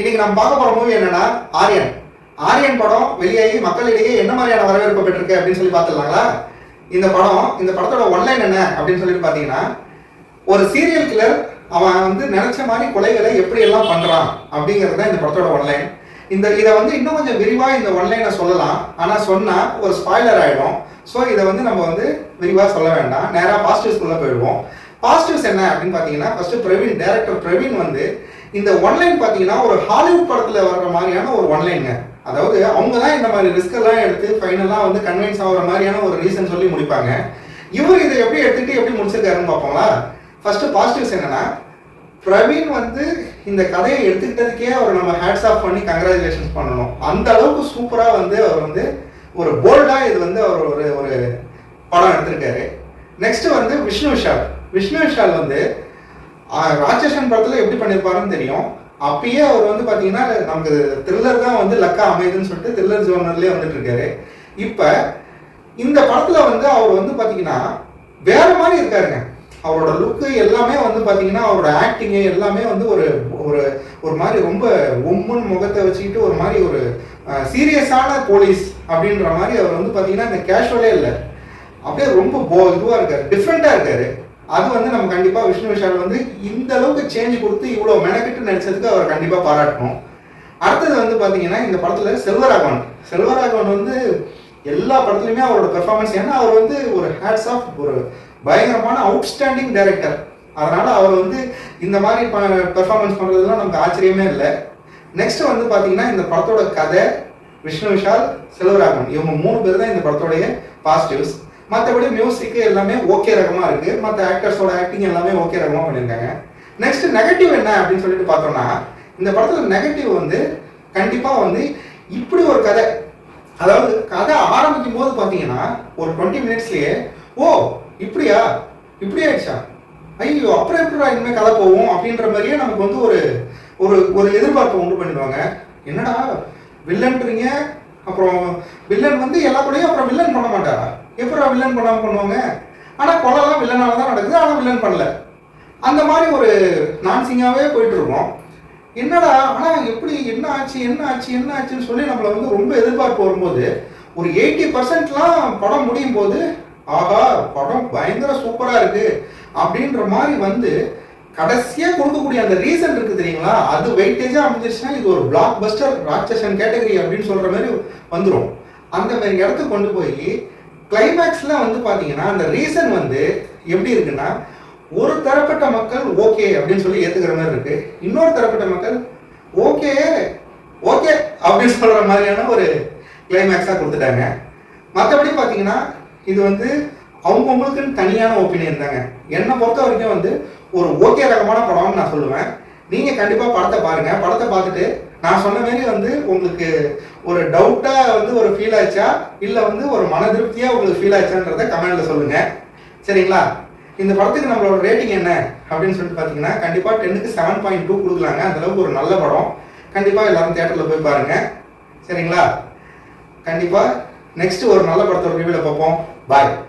இன்னைக்கு நம்ம பார்க்க போற மூவி என்னன்னா ஆரியன். ஆரியன் படம் வெளியாகி மக்களிடையே என்ன மாதிரியான வரவேற்பு பெற்றிருக்கு அப்படின்னு சொல்லி பார்த்துடலாங்களா? இந்த படம் இந்த படத்தோட ஒன்லைன் என்ன அப்படின்னு சொல்லிட்டு பார்த்தீங்கன்னா ஒரு சீரியல் கில்லர் அவன் வந்து நினைச்ச மாதிரி கொலைகளை எப்படி எல்லாம் பண்றான் அப்படிங்கிறது தான் இந்த படத்தோட ஒன்லைன் இந்த இதை வந்து இன்னும் கொஞ்சம் விரிவாக இந்த ஒன்லைனை சொல்லலாம். ஆனால் சொன்னால் ஒரு ஸ்பாய்லர் ஆகிடும் ஸோ இதை வந்து நம்ம வந்து விரிவாக சொல்ல வேண்டாம். நேராக பாசிட்டிவ்ஸ்குள்ளே போயிடுவோம். பாசிட்டிவ்ஸ் என்ன அப்படின்னு பார்த்தீங்கன்னா ஃபர்ஸ்ட் பிரவீன் டேரக்டர் பிரவீன் வந்து இந்த ஒன்லைன் பார்த்தீங்கன்னா ஒரு ஹாலிவுட் படத்தில் வர்ற மாதிரியான ஒரு ஒன்லைனுங்க அதாவது அவங்க தான் இந்த மாதிரி ரிஸ்க் எல்லாம் எடுத்து ஃபைனலாக வந்து கன்வின்ஸ் ஆகிற மாதிரியான ஒரு ரீசன் சொல்லி முடிப்பாங்க. இவர் இதை எப்படி எடுத்துகிட்டு எப்படி முடிச்சிருக்காருன்னு பார்ப்போங்களா ஃபர்ஸ்ட் பாசிட்டிவ்ஸ் என்னன்னா பிரவீன் வந்து இந்த கதையை எடுத்துக்கிட்டதுக்கே அவர் நம்ம ஹேட்ஸ் ஆஃப் பண்ணி கங்க்ராச்சுலேஷன்ஸ் பண்ணணும். அந்த அளவுக்கு சூப்பராக வந்து அவர் வந்து ஒரு போல்டாக இது வந்து அவர் ஒரு ஒரு படம் எடுத்திருக்காரு. நெக்ஸ்ட் வந்து விஷ்ணு விஷால். விஷ்ணு விஷால் வந்து ராட்சசன் படத்தில் எப்படி பண்ணியிருப்பாருன்னு தெரியும். அப்பயே அவர் வந்து பார்த்தீங்கன்னா நமக்கு த்ரில்லர் தான் வந்து லக்கா அமைதுன்னு சொல்லிட்டு த்ரில்லர் ஜோனர்லேயே வந்துட்டு இருக்காரு. இப்போ இந்த படத்தில் வந்து அவர் வந்து பார்த்தீங்கன்னா வேற மாதிரி இருக்காருங்க. அவரோட லுக்கு எல்லாமே வந்து பார்த்தீங்கன்னா அவரோட ஆக்டிங்கு எல்லாமே வந்து ஒரு ஒரு ஒரு மாதிரி ரொம்ப ஒம்முன் முகத்தை வச்சுக்கிட்டு ஒரு மாதிரி ஒரு சீரியஸான போலீஸ் அப்படின்ற மாதிரி அவர் வந்து பார்த்தீங்கன்னா இந்த கேஷுவலே இல்லை. அப்படியே ரொம்ப போ இதுவாக இருக்காரு டிஃப்ரெண்ட்டாக இருக்காரு. அது வந்து நம்ம கண்டிப்பாக விஷ்ணு விஷால் வந்து இந்த அளவுக்கு சேஞ்ச் கொடுத்து இவ்வளோ மெனக்கெட்டு நடிச்சதுக்கு அவர் கண்டிப்பாக பாராட்டணும். அடுத்தது வந்து பார்த்தீங்கன்னா இந்த படத்தில் செல்வராகவன். செல்வராகவன் வந்து எல்லா படத்துலையுமே அவரோட பெர்ஃபார்மன்ஸ் ஏன்னா அவர் வந்து ஒரு ஹேட்ஸ் ஆஃப் ஒரு பயங்கரமான அவுட்ஸ்டாண்டிங் டைரக்டர் அதனால அவர் வந்து இந்த மாதிரி பெர்ஃபார்மன்ஸ் பண்ணுறதுலாம் நமக்கு ஆச்சரியமே இல்லை. நெக்ஸ்ட் வந்து பார்த்தீங்கன்னா இந்த படத்தோட கதை விஷ்ணு விஷால் செல்வராகவன். இவங்க மூணு பேர் தான் இந்த படத்தோடைய பாசிட்டிவ்ஸ் மற்றபடி மியூசிக்கு எல்லாமே ஓகே ரகமாக இருக்குது மற்ற ஆக்டர்ஸோட ஆக்டிங் எல்லாமே ஓகே ரகமாக பண்ணியிருக்காங்க. நெக்ஸ்ட் நெகட்டிவ் என்ன அப்படின்னு சொல்லிட்டு பார்த்தோம்னா இந்த படத்தில் நெகட்டிவ் வந்து கண்டிப்பாக வந்து இப்படி ஒரு கதை அதாவது கதை ஆரம்பிக்கும் போது பார்த்தீங்கன்னா ஒரு டுவெண்ட்டி மினிட்ஸ்லேயே ஓ இப்படியா? இப்படி ஆயிடுச்சா? ஐயோ அப்புறம் எப்படிடா இனிமேல் கதை போகும் அப்படின்ற மாதிரியே நமக்கு வந்து ஒரு ஒரு ஒரு எதிர்பார்ப்பை உண்டு பண்ணிடுவாங்க. என்னடா வில்லன்றீங்க அப்புறம் வில்லன் வந்து எல்லா கூடயும் அப்புறம் வில்லன் பண்ண மாட்டாரா? எப்படா வில்லன் பண்ணாமல் பண்ணுவாங்க? ஆனால் கொலைலாம் வில்லனால தான் நடக்குது ஆனால் வில்லன் பண்ணல. அந்த மாதிரி ஒரு நான்சிங்காகவே போயிட்டுருக்கோம். என்னடா ஆனால் எப்படி என்ன ஆச்சு என்ன ஆச்சு என்ன ஆச்சுன்னு சொல்லி நம்மளை வந்து ரொம்ப எதிர்பார்ப்பு வரும்போது ஒரு எயிட்டி பர்சன்ட்லாம் படம் முடியும் போது ஆஹா படம் பயங்கர சூப்பராக இருக்கு அப்படின்ற மாதிரி வந்து கடைசியாக கொடுக்கக்கூடிய அந்த ரீசன் இருக்கு தெரியுங்களா? அது வெயிட்டேஜாக அமைஞ்சிருச்சுன்னா இது ஒரு பிளாக் பஸ்டர் ராட்சசன் கேட்டகரி அப்படின்னு சொல்கிற மாதிரி வந்துடும் அந்த மாதிரி இடத்துக்கு கொண்டு போய் கிளைமேக்ஸ்ல வந்து பார்த்தீங்கன்னா அந்த ரீசன் வந்து எப்படி இருக்குன்னா ஒரு தரப்பட்ட மக்கள் ஓகே அப்படின்னு சொல்லி ஏத்துக்கிற மாதிரி இருக்கு. இன்னொரு தரப்பட்ட மக்கள் ஓகே ஓகே அப்படின்னு சொல்ற மாதிரியான ஒரு கிளைமேக்ஸாக கொடுத்துட்டாங்க. மற்றபடி பார்த்தீங்கன்னா இது வந்து அவங்கவுங்களுக்குன்னு தனியான ஒப்பீனியன் தாங்க. என்னை பொறுத்த வரைக்கும் வந்து ஒரு ஓகே ரகமான படம்னு நான் சொல்லுவேன். நீங்கள் கண்டிப்பாக படத்தை பாருங்க. படத்தை பார்த்துட்டு நான் சொன்ன மாதிரி வந்து உங்களுக்கு ஒரு டவுட்டாக வந்து ஒரு ஃபீல் ஆச்சா? இல்லை வந்து ஒரு மன திருப்தியாக உங்களுக்கு ஃபீல் ஆச்சான்றதை கமெண்ட்ல சொல்லுங்க. சரிங்களா? இந்த படத்துக்கு நம்மளோட ரேட்டிங் என்ன? அப்படின்னு சொல்லிட்டு பார்த்தீங்கன்னா கண்டிப்பாக டென்னுக்கு செவன் பாயிண்ட் டூ கொடுக்கலாங்க. அந்த அளவுக்கு ஒரு நல்ல படம். கண்டிப்பாக எல்லாரும் தேட்டரில் போய் பாருங்க. சரிங்களா? கண்டிப்பாக நெக்ஸ்ட் ஒரு நல்ல படத்தோட ரிவ்யூவில் பார்ப்போம். பாய்